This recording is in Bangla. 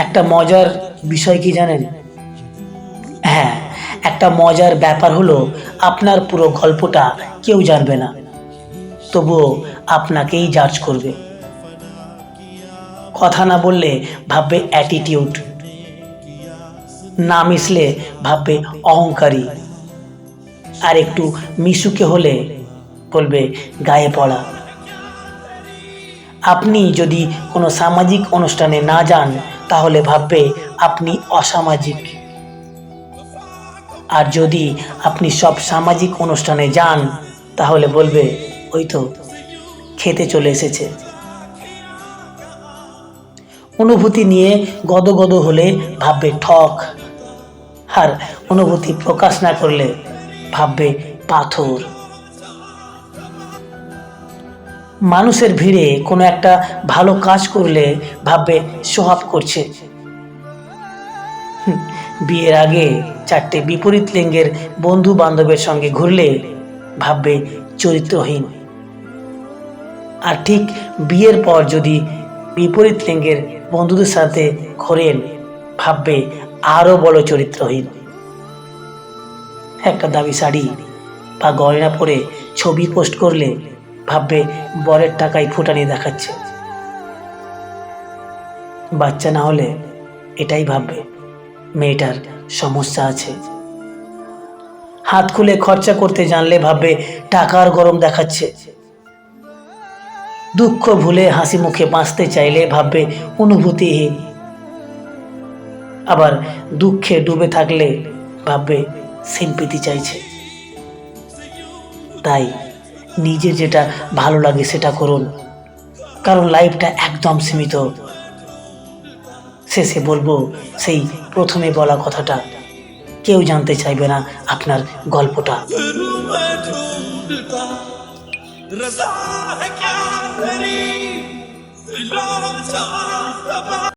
একটা মজার বিষয় কি জানেন? হ্যাঁ একটা মজার ব্যাপার হলো আপনার পুরো গল্পটা কেউ জানবে না। তবুও আপনাকেই জাজ করবে। কথা না বললে ভাববে অ্যাটিটিউড না মিশলে ভাববে অহংকারী। আর একটু মিশুকে হলে বলবে গায়ে পড়া। আপনি যদি কোনো সামাজিক অনুষ্ঠানে না যান তাহলে ভাববে আপনি অসামাজিক। আর যদি আপনি সব সামাজিক অনুষ্ঠানে যান, তাহলে বলবে, ওই তো, খেতে চলে এসেছে। অনুভূতি নিয়ে গদগদ হলে ভাববে, ঠক। আর অনুভূতি প্রকাশ না করলে ভাববে, পাথর। মানুষের ভিড়ে কোনো একটা ভালো কাজ করলে ভাববে সোহাব করছে। বিয়ের আগে চারটে বিপরীত লিঙ্গের বন্ধু বান্ধবের সঙ্গে ঘুরলে ভাববে চরিত্রহীন। আর ঠিক বিয়ের পর যদি বিপরীত লিঙ্গের বন্ধুদের সাথে ঘোরেন, ভাববে আরও বড় চরিত্রহীন। একটা দামি শাড়ি বা গয়না পরে ছবি পোস্ট করলে ভাববে বরের টাকায় ফুটানি দেখাচ্ছে। বাচ্চা না হলে এটাই ভাববে, মেয়েটার সমস্যা আছে। হাত খুলে খরচা করতে জানলে ভাববে টাকার গরম দেখাচ্ছে। দুঃখ ভুলে হাসি মুখে বাঁচতে চাইলে ভাববে অনুভূতিহীন আবার দুঃখে ডুবে থাকলে ভাববে সিম্পিতি চাইছে। তাই নিজের যেটা ভালো লাগে সেটা করুন। কারণ লাইফটা একদম সীমিত। শেষে বলব, সেই প্রথমে বলা কথাটা, কেউ জানতে চাইবে না আপনার গল্পটা।